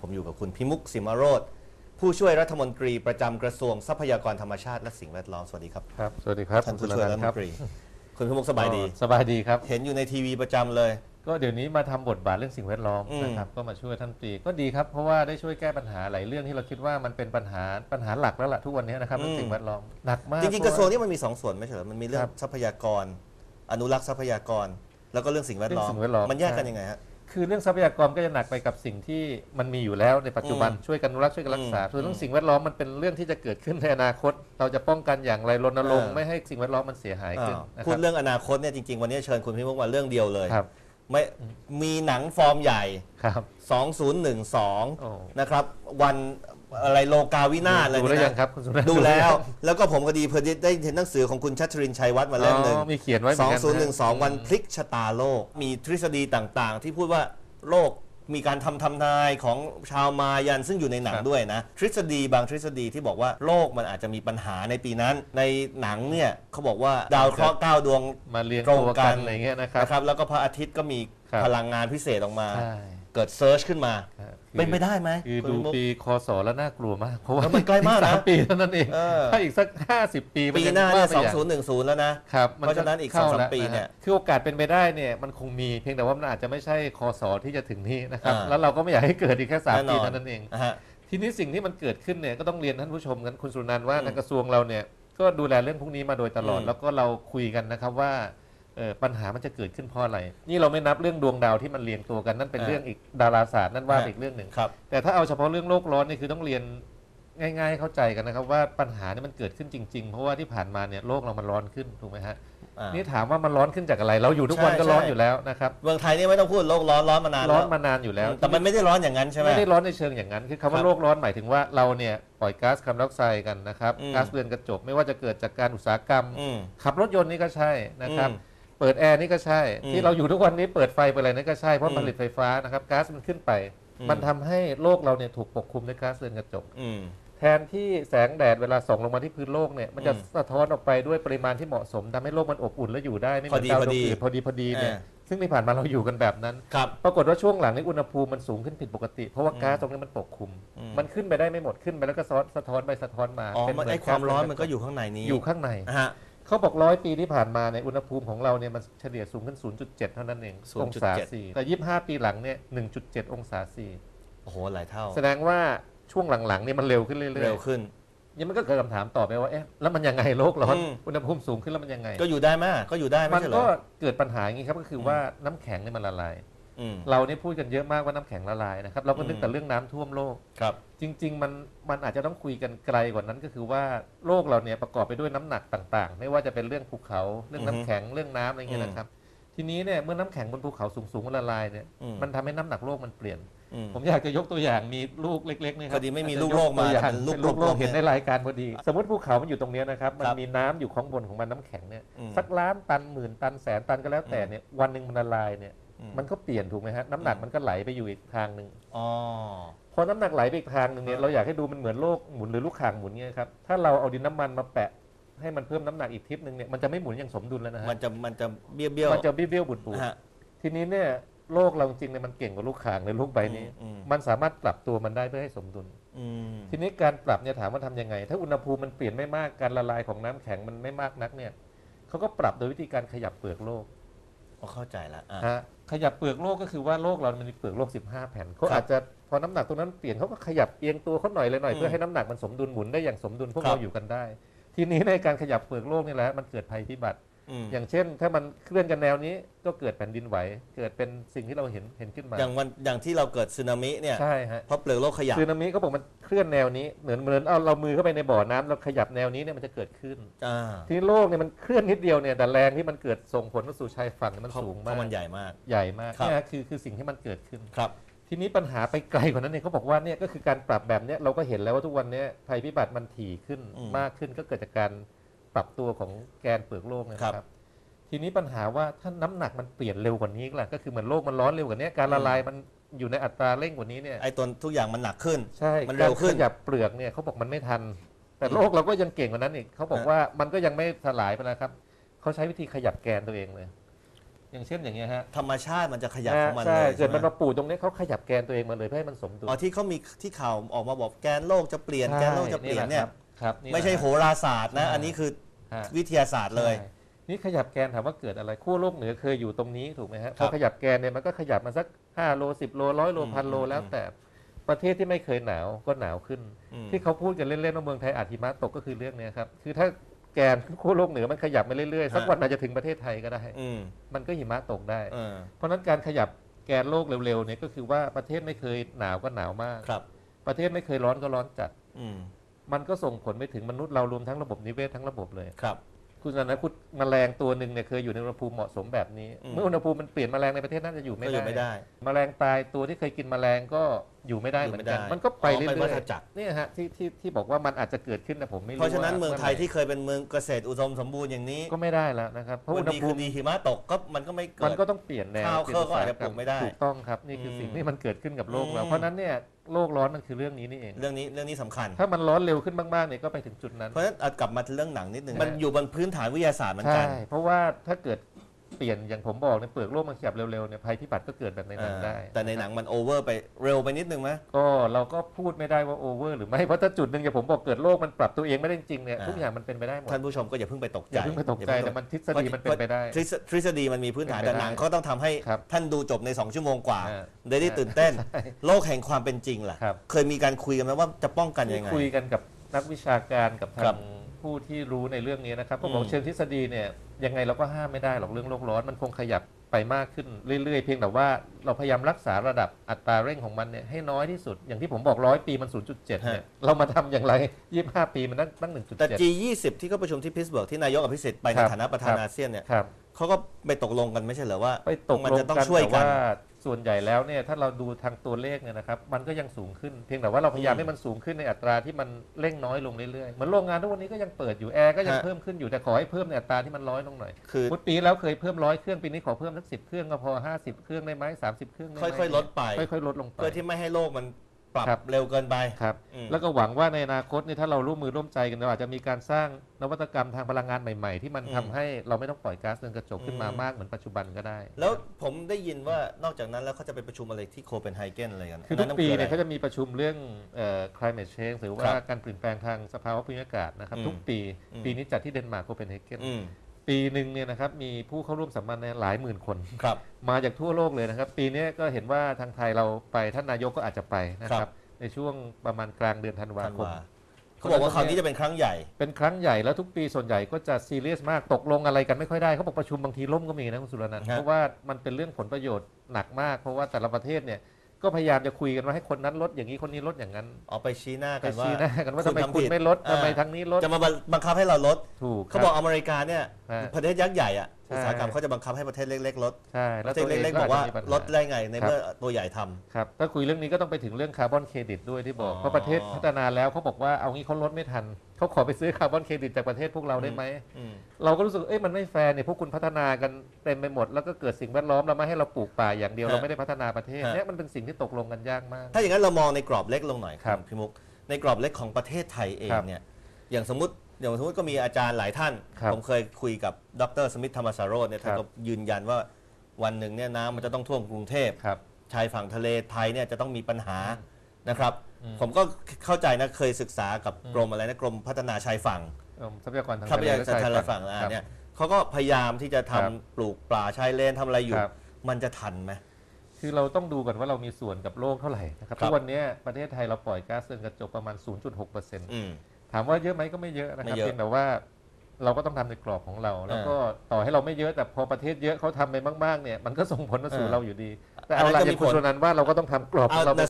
ผมอยู่กับคุณพิมุกสิมโรธผู้ช่วยรัฐมนตรีประจำกระทรวงทรัพยากรธรรมชาติและสิ่งแวดล้อมสวัสดีครับครับ สวัสดีครับท่านคุณผู้ช่วยรัฐมคนรับตรีคุณพิมุกสบายดีก็สบายดีครับ เห็นอยู่ในทีวีประจำเลย ก็เดี๋ยวนี้มาทำบทบาทเรื่องสิ่งแวดล้อมอืม นะครับก็มาช่วยท่านตรีก็ดีครับเพราะว่าได้ช่วยแก้ปัญหาหลายเรื่องที่เราคิดว่ามันเป็นปัญหาปัญหาหลักแล้วล่ะทุกวันนี้นะครับเรื่องสิ่งแวดล้อมหนักมากจริงๆกระทรวงนี้มันมีสองส่วนไม่ใช่เหรอมันมีเรื่อคงรับทรัพยากร อนุรักษ์ทรัพยากร แล้วก็เรื่องสิ่งแวดล้อมเรื่องสิ่งแวดล้อมมันแยกกันใช่ ยังไงฮะ คือเรื่องทรัพยากรก็จะหนักไปกับสิ่งที่มันมีอยู่แล้วในปัจจุบันอืมช่วยกันอนุรักษ์ช่วยกันรักษาอืมส่วนเรื่องสิ่งแวดล้อมมันเป็นเรื่องที่จะเกิดขึ้นในอนาคต เราจะป้องกันอย่างไรรณรงค์อ่าไม่ให้สิ่งแวดล้อมมันเสียหายขึ้นอ้าวนะคพูดรับเรื่องอนาคตเนี่ยจริงๆ วันนี้เชิญคุณพิมุกมาเรื่องเดียวเลยครับ ไม่มีหนังฟอร์มใหญ่ ครับโอ้2012 นะครับ วัน อะไรโลกาวินาศอะไรดูแล้วเนี่ยังครับคุณสุนันท์ดูแล้ว แล้วก็ผมก็ดีเพอดีได้เห็นหนังสือของคุณชัชรินทร์ชัยวัฒน์มาเล่มหนึ่งอ๋อมีเขียนไว้เหมือนกันนะ2012วันพลิกชะตาโลก มีทฤษฎีต่างๆ ที่พูดว่าโลกมีการทำทำนายของชาวมายันซึ่งอยู่ในหนังครับด้วยนะ ทฤษฎีบางทฤษฎีที่บอกว่าโลกมันอาจจะมีปัญหาในปีนั้น ในหนังเนี่ยเขาบอกว่าดาวเคราะห์เก้าดวงมาเรียงตรงตัวกักันนอะไรเงี้ยนะครับนะครับแล้วก็พระอาทิตย์ก็มีครับพลังงานพิเศษออกมาใช่ เกิดเซิร์ชขึ้นมาครับเป็นไปได้ไหมคือคุณดูมุกปีคศแล้วน่ากลัวมาก เพราะว่าแล้วมันใกล้มากนะสามปีเท่านั้นเองเออถ้าอีกสักห้าสิบปีปีหน้าเนี่ยมัจะว่าไปอย่าง2010แล้วนะครับเพราะฉะนั้นอีกเข้สองสามแล้วปีเนี่ยะฮะคือโอกาสเป็นไปได้เนี่ยมันคงมีเพียงแต่ว่ามันอาจจะไม่ใช่คศที่จะถึงนี้นะครับอ่าแล้วเราก็ไม่อยากให้เกิดอีกแค่สามแน่นปีอนเท่านั้นเองนะฮะทีนี้สิ่งที่มันเกิดขึ้นเนี่ยก็ต้องเรียนท่านผู้ชมกันคุณสุนันท์ว่าอืมทางกระทรวงเราเนี่ยก็ดูแลเรื่องพวกนี้มาโดยตลอดอืมแล้วก็เราคุยกันนะครับว่า เอ่อปัญหามันจะเกิดขึ้นเพราะอะไร นี่เราไม่นับเรื่องดวงดาวที่มันเรียงตัวกันนั่นเป็นเรื่องอีกดาราศาสตร์นั่นว่าไปอีกเรื่องหนึ่งครับ แต่ถ้าเอาเฉพาะเรื่องโลกร้อนนี่คือต้องเรียนง่ายๆให้เข้าใจกันนะครับว่าปัญหานี่มันเกิดขึ้นจริงๆ เพราะว่าที่ผ่านมาเนี่ยโลกเรามันร้อนขึ้นถูกไหมฮะอ่านี่ถามว่ามันร้อนขึ้นจากอะไร เราอยู่ทุกวันใช่ก็ร้อนใช่อยู่แล้วนะครับเมืองไทยนี่ไม่ต้องพูดโลกร้อนร้อนมานานร้อนแล้วมานานอยู่แล้ว แต่มันไม่ได้ร้อนอย่างนั้นใช่ไหมไม่ได้ร้อนในเชิงอย่างนั้นคือคำครัว่าบโลกร้อนหมายถึงว่าเราเนี่ยปล่อยก๊าซคาร์บอนไดออกไซด์กันนะครับอืมก๊าซเรือนกระจกไม่ว่าจะเกิดจากการอุตสาหกรรมอืมขับรถยนต์นี่ก็ใช่นะครับอืม เปิดแอร์นี่ก็ใช่อืมที่เราอยู่ทุกวันนี้เปิดไฟเปิดอะไรนี่ก็ใช่เพราะอืมผลิตไฟฟ้านะครับก๊าซมันขึ้นไปอืมมันทำให้โลกเราเนี่ยถูกปกคลุมด้วยก๊าซเรือนกระจกอืมแทนที่แสงแดดเวลาส่องลงมาที่พื้นโลกเนี่ยมันจะอืมสะท้อนออกไปด้วยปริมาณที่เหมาะสมทำให้โลกมันอบอุ่นและอยู่ได้ไม่เหมือนพอดีดาวพอดวงดีอื่นพอดีพอดีเนี่ยอ่าซึ่งที่ผ่านมาเราอยู่กันแบบนั้นครับปรากฏว่าช่วงหลังนี้อุณหภูมิมันสูงขึ้นผิดปกติ เพราะว่าอืมก๊าซตรงนี้มันปกคลุมอืมมันขึ้นไปได้ไม่หมดขึ้นไปแล้วก็ซ้อนสะท้อนไปสะท้อนมาอ๋อเป็นมันเหไออความร้อนก๊สมันก็อยู่ข้างในนี้ อยู่ข้างในนะฮะ เขาบอกร้อยปีที่ผ่านมาเนี่ยอุณหภูมิของเราเนี่ยมันเฉลี่ยสูงขึ้น 0.7 เท่านั้นเอง0.7 องศาสี่แต่ 25 ปีหลังเนี่ย 1.7 องศาสี่โอ้โหหลายเท่าแสดงว่าช่วงหลังๆเนี่ยมันเร็วขึ้นเรื่อยๆเร็วขึ้นยังมันก็เกิดคำถามต่อไปว่าเอ๊ะแล้วมันยังไงโลกร้อนอืม อุณหภูมิสูงขึ้นแล้วมันยังไง ก็อยู่ได้ไหมก็อยู่ได้ไม่มันใช่เหรก็อ เกิดปัญหาอย่างนี้ครับก็คือว่าน้ำแข็งเนี่ยมันละลาย อืมเราเนี่ยพูดกันเยอะมากว่าน้ำแข็งละลายนะครับเราก็นึกอืมแต่เรื่องน้ำท่วมโลก ครับ จริง ๆ มันมันอาจจะต้องคุยกันไกลกว่านั้นก็คือว่าโลกเราเนี่ยประกอบไปด้วยน้ำหนักต่างๆ ไม่ว่าจะเป็นเรื่องภูเขาเรื่องน้ำแข็งเรื่องน้ำอะไรเงี้ยนะครับ ทีนี้เนี่ยเมื่อน้ำแข็งบนภูเขาสูงๆมันละลายเนี่ยอืม มันทำให้น้ำหนักโลกมันเปลี่ยน อืม ผมอยากจะยกตัวอย่างมีลูกเล็กๆนี่ครัพอดีไม่มีอาจจะลูกโลกมาตัวอย่างเป็นลูกเป็นลูกโลกลกมๆเห็นเนี่ยในรายการพอดี สมมติภูเขามันอยู่ตรงเนี้ยนะครับ มันครับมีน้ำอยู่ข้างบนของมันน้ำแข็งเนี่ยอืม สักล้านตันหมื่นตันแสนตันก็แล้วแต่เนี่ยวันหนึ่งมันละลายเนี่ยอื มมันก็เปลี่ยนถูกไหมฮะน้ำหนักอืมมันก็ไหลไปอยู่อีกทางหนึ่งอ๋อพอน้ำหนักไหลไปอีกทางหนึ่งเนี่ยอ่าเราอยากให้ดูมันเหมือนโลกหมุนหรือลูกข่างหมุนเนี่ยครับถ้าเราเอาดินน้ำมันมาแปะให้มันเพิ่มน้ำหนักอีกทิศหนึ่งเนี่ยมันจะไม่หมุนอย่างสมดุลแล้วนะฮะมันจะมันจะเบี้ยวเบี้ยวมันจะเบี้ยวๆบุดฮะๆทีนี้เนี่ยโลกเราจริงๆเนี่ยมันเก่งกว่าลูกข่างในโลกใบนี้อืม มันสามารถปรับตัวมันได้เพื่อให้สมดุล อืมทีนี้การปรับเนี่ยถามว่าทำยังไง ถ้าอุณหภูมิมันเปลี่ยนไม่มากการละลายของน้ำแข็งมันไม่มากนักเนี่ยเขาก็ปรับโดยวิธีการขยับเปลือกโลก พอเข้าใจละอะ ฮะขยับเปลือกโลกก็คือว่าโลกเรามันมีเปลือกโลก 15 แผ่นเขาครับอาจจะพอน้ำหนักตรงนั้นเปลี่ยนเขาก็ขยับเอียงตัวเขาหน่อยเลยหน่อยอืมเพื่อให้น้ำหนักมันสมดุลหมุนได้อย่างสมดุลพวกครับ เราอยู่กันได้ ทีนี้ในการขยับเปลือกโลกนี่แหละมันเกิดภัยพิบัติ อืมอย่างเช่น ถ้ามันเคลื่อนกันแนวนี้ก็เกิดแผ่นดินไหว เกิดเป็นสิ่งที่เราเห็นเห็นขึ้นมาอย่างวันอย่างที่เราเกิดสึนามิเนี่ยใช่ฮะเพราะเปลือกโลกขยับซึนามิเขาบอกมันเคลื่อนแนวนี้เหมือนเหมือนเอาเรามือเข้าไปในบ่อน้ำเราขยับแนวนี้เนี่ยมันจะเกิดขึ้น อ่าทีนี้โลกเนี่ยมันเคลื่อนนิดเดียวเนี่ยแต่แรงที่มันเกิดส่งผลมาสู่ชายฝั่งเนี่ยมันเพราะสูงเพมากราะมันใหญ่มาก ใหญ่มากครับ เนี่ยคือคือสิ่งที่มันเกิดขึ้น ครับ ทีนี้ปัญหาไปไกลกว่านั้นเนี่ยเขาบอกว่าเนี่ยก็คือการปรับแบบเนี้ยเราก็เห็นแล้วว่าทุกวันเนี้ยภัยพิบัติมันถี่ขึ้นอืม มากขึ้นก็เกิดจากการ ปรับตัวของแกนเปลือกโลกเนยนะครับทีนี้ปัญหาว่าถ้าน้ำหนักมันเปลี่ยนเร็วกว่านี้ล่ะก็คือเหมือนโลกมันร้อนเร็วกว่านี้การละลายมันอยู่ในอัตราเร่งกว่านี้เนี่ย ไอ้ตัวทุกอย่างมันหนักขึ้น ใช่มันกาเร็รวขึ้ขนยับเปลือกเนี่ยเขาบอกมันไม่ทัน แต่โลกเราก็ยังเก่งกว่านั้นอีกเขาบอกว่ามันก็ยังไม่สลายไปนะครับเขาใช้วิธีขยับแกนตัวเองเลย อย่างเช่นอย่างเงี้ยฮะธรรมชาติมันจะขยับของมันใช่เลยเกิดมันใช่ไหมมาปูดตรงนี้เขาขยับแกนตัวเองมาเลยเพื่อให้มันสมดุล อ๋อที่เขามีที่ข่าวออกมาบอกแกนโลกจะเปลี่ยนแกนโลกจะเปลี่ยนเนี่ยแหะครับ ครับนี่แหละไม่ใช่โหราศาสตร์นะใช่อันนี้คือฮะวิทยาศาสตร์เลย ใช่นี่ขยับแกนถามว่าเกิดอะไรขั้วโลกเหนือเคยอยู่ตรงนี้ถูกไหมฮะคพรัอบขยับแกนเนี่ยมันก็ขยับมาสัก5โล10โลร้อยโลอืมพันโลอืมแล้วอืมแต่ประเทศที่ไม่เคยหนาวก็หนาวขึ้น อืม ที่เขาพูดกันเล่นๆว่าเมืองไทยอาจหิมะตกก็คือเรื่องเนี้ยครับคือถ้าแกนขั้วโลกเหนือมันขยับมาเรื่อยๆสักวันอาจจะถึงประเทศไทยก็ได้ อืมมันก็หิมะตกได้ เออเพราะฉะนั้นการขยับแกนโลกเร็วๆเนี่ยก็คือว่าประเทศไม่เคยหนาวก็หนาวมาก ครับ ประเทศไม่เคยร้อนก็ร้อนจัด อืม มันก็ส่งผลไปถึงมนุษย์เรารวมทั้งระบบนิเวศทั้งระบบเลยครับ คุณสันนะคุณแมลงตัวหนึ่งเนี่ยเคยอยู่ในอุณหภูมิเหมาะสมแบบนี้อืมเมื่ออุณหภูมิมันเปลี่ยนแมลงในประเทศน่าจะอยู่ก็ไม่อได้ยู่ไม่ได้แมลงตายตัวที่เคยกินแมลงก็อยู่ไม่ได้เหมือนกัน อยู่ไม่ได้มันก็ไปอ๋อเรื่เป็นวัอยฏจักร ๆเนี่ยฮะที่ที่ที่บอกว่ามันอาจจะเกิดขึ้นแต่ผมไม่รู้เพราะฉะนั้นว่เมืองไทยไหร่ที่เคยเป็นเมืองเกษตรอุดมสมบูรณ์อย่างนี้ก็ไม่ได้แล้วนะครับเพราะวัอุนณหดีภูคืมิอดีหิมะตกก็มันก็ไม่เกิมัดนก็ต้องเปลี่ยนแนวข้าวปลี่ยนเครื่องก็อาจจะอุตสหรรปลูกไม่ได้ถูกต้องครับ นี่คืออมสิ่งที่มันเกิดขึ้นกับโลกเรา อืม เพราะฉะนั้นเนี่ยโลกร้อนมันคือเรื่องนี้นี่เอง เรื่องนี้เรื่องนี้สำคัญ ถ้ามันร้อนเร็วขึ้นมากๆเนี่ยก็ไปถึงจุดนั้น เพราะฉะนั้นเอากลับมาที่เรื่องหนังนิดหนึ่งนะมันอยู่บนพื้นฐานวิทยาศาสตร์เหมือนใช่กันเพราะว่าถ้าเกิด เปลี่ยนอย่างผมบอกเนี่ยเปลือกโลกมันขยับเร็วๆเนี่ยภัยพิบัติก็เกิดแบบในหนังได้ แต่ในหนังมันโอเวอร์ไปเร็วไปนิดนึงไหมก็เราก็พูดไม่ได้ว่าโอเวอร์หรือไม่ เพราะถ้าจุดหนึ่งอย่างผมบอกเกิดโลกมันปรับตัวเองไม่ได้จริงๆเนี่ยอ่าทุกอย่างมันเป็นไปได้หมดท่านผู้ชมก็อย่าเพิ่งไปตกอใจย่าเพิ่งไปตกใจอย่าแต่เพิ่งมันทฤษฎีมันเป็นไปได้ ทฤษทฤษฎีมันมีพื้นฐานเป็นไปแต่หนังได้ก็ต้องทำให้ครับท่านดูจบใน 2 ชั่วโมงกว่าอ่าได้ได้ตื่นเต้น โลกแห่งความเป็นจริงล่ะครับเคยมีการคุยกันไหมว่าจะป้องกันที่ยังไงคุยกันกับนักวิชาการกับทาครังบผู้ที่รู้ในเรื่องนี้นะครับก็บอกอืมเชิงทฤษฎีเนี่ย ยังไงเราก็ห้ามไม่ได้หรอกเรื่องโลกร้อนมันคงขยับไปมากขึ้นเรื่อยๆ เพียงแต่ว่าเราพยายามรักษาระดับอัตราเร่งของมันเนี่ยให้น้อยที่สุด อย่างที่ผมบอกร้อยปีมัน 0.7เนี่ยเรามาทำอย่างไร 25 ปีมันตั้งตั้งแต่1.7 G20 ที่เขาประชุมที่พิตสเบิร์กที่นายกอภิสิทธิ์ไปในครับฐานะประธานครับอาเซียนเนี่ยครับเขาก็ไปตกลงกันไม่ใช่เหรอว่าไปตกมันลงจะต้องกันช่วยแต่กันว่า ส่วนใหญ่แล้วเนี่ยถ้าเราดูทางตัวเลขเนี่ยนะครับมันก็ยังสูงขึ้นเพียงแต่ว่าเราพยายามอืมให้มันสูงขึ้นในอัตราที่มันเร่งน้อยลงเรื่อยๆเหมือนโรงงานทุกวันนี้ก็ยังเปิดอยู่แอร์ก็ยังฮะเพิ่มขึ้นอยู่แต่ขอให้เพิ่มในอัตราที่มันน้อยลงหน่อยคือ พุทปีแล้วเคยเพิ่มร้อยเครื่องปีนี้ขอเพิ่มสักสิบเครื่องก็พอห้าสิบเครื่องได้ไหมสามสิบเครื่องได้ไหมค่อยๆ ลดไป ค่อยๆลดลงไป เพื่อที่ไม่ให้โลกมัน ปรับครับ เร็วเกินไป ครับอืม แล้วก็หวังว่าในอนาคตเนี่ยถ้าเราร่วมมือร่วมใจกันเราอาจจะมีการสร้างนวัตกรรมทางพลังงานใหม่ๆ ที่มันอืมทำให้เราไม่ต้องปล่อยก๊าซเรือนกระจกขึ้นมาอืม มากเหมือนปัจจุบันก็ได้ แล้วผมได้ยินว่านอกจากนั้นแล้วเขาจะไปประชุมอะไรที่โคเปนไฮเกนอะไรกันคือทุกนั่นปีะไรเนี่ยเขาจะมีประชุมเรื่องเอ่อ climate change หรือว่าครับการเปลี่ยนแปลงทางสภาวะภูมิอากาศนะครับ อืมทุกปี อืม ปีนี้จัดที่เดนมาร์กโคเปนเฮเกน อืม ปีหนึ่งเนี่ยนะครับมีผู้เข้าร่วมสัมมนาหลายหมื่นคนครับ มาจากทั่วโลกเลยนะครับ ปีนี้ก็เห็นว่าทางไทยเราไปท่านนายกก็อาจจะไปนะคครัรับ บ ในช่วงประมาณกลางเดือนธันวาธันคม วาเขาบอกว่าคราวนี้จะเป็นครั้งใหญ่ เป็นครั้งใหญ่แล้วทุกปีส่วนใหญ่ก็จะซีเรียสมากตกลงอะไรกันไม่ค่อยได้เขาบอกประชุมบางทีล่มก็มีนะคุณสุรนันท์ฮะเพราะว่ามันเป็นเรื่องผลประโยชน์หนักมาก เพราะว่าแต่ละประเทศเนี่ยก็พยายามจะคุยกันว่าให้คนนั้นลดอย่างนี้คนนี้ลดอย่างนั้นเอาไปชี้หน้าไปกันว่าชี้หน้ากันว่าคุทำณไมทำคุณผิดไม่ลดอ่าทำไมทางนี้ลดจะมาบังคับให้เราลดถูกเขาบอกอเมริกาเนี่ยฮะ ประเทศยักษ์ใหญ่อะใช่อุตสาหกรรมเขาจะบังคับให้ประเทศเล็กๆลดใช่ประเทศตัวงเล็กๆบอกว่าจจะมีปัญหลดได้ไงในครับเมื่อตัวใหญ่ทำครับถ้าคุยเรื่องนี้ก็ต้องไปถึงเรื่องคาร์บอนเครดิตด้วยที่บอกอ๋อเพราะประเทศพัฒนาแล้วเขาบอกว่าเอางี้เขาลดไม่ทันเขาขอไปซื้อคาร์บอนเครดิตจากประเทศพวกเราได้ไหมอืมเราก็รู้สึกเอ้ยมันไม่แฟร์เนี่ยพวกคุณพัฒนากันเต็มไปหมด แล้วก็เกิดสิ่งแวดล้อมแล้วมาให้เราปลูกป่าอย่างเดียวฮะเราไม่ได้พัฒนาประเทศฮะเนี่ยมันเป็นสิ่งที่ตกลงกันยากมาก ถ้าอย่างนั้นเรามองในกรอบเล็กลงหน่อยครับณพี่มุกในกรอบเล็กของประเทศไทยเองครับเนี่ยอย่างสมมติ อย่างสมมติก็มีอาจารย์หลายท่าน ครับผมเคยคุยกับดรสมิทธธรรมสารโรจน์เนี่ยท่านครัก็บยืนยันว่าวันหนึ่งเนี่ยน้ำมันจะต้องท่วมกรุงเทพ ครับ ชายฝั่งทะเลไทยเนี่ยจะต้องมีปัญหานะครับอืมผมก็เข้าใจนะเคยศึกษากับอืมกรมอะไรนะกรมพัฒนาชายฝั่งเอิ่มทรัพยากรทางทรัพยากและรชายทางฝั่งฝั่งอ่าครับเนี่ยเขาก็พยายามที่จะทำครับปลูกป่าชายเลนทำอะไรอยู่ ครับ มันจะทันไหม คือเราต้องดูก่อนว่าเรามีส่วนกับโลกเท่าไหร่นะครับครับ ทุกวันเนี้ยประเทศไทยเราปล่อยก๊าซเรือนกระจกประมาณ 0.6%อืม ถามว่าเยอะไหมก็ไม่เยอะนะครับไม่เยอะเพียงแต่ว่าเราก็ต้องทำในกรอบของเรา แล้วก็ต่อให้เราไม่เยอะแต่พอประเทศเยอะเขาทำไปมากๆเนี่ยมันก็ส่งผลมาสู่เออเราอยู่ดี แต่อันเอานั้นละก็อมีย่างคุณผลชวนนั้นว่าเราก็ต้องทำกรอบของเราเอา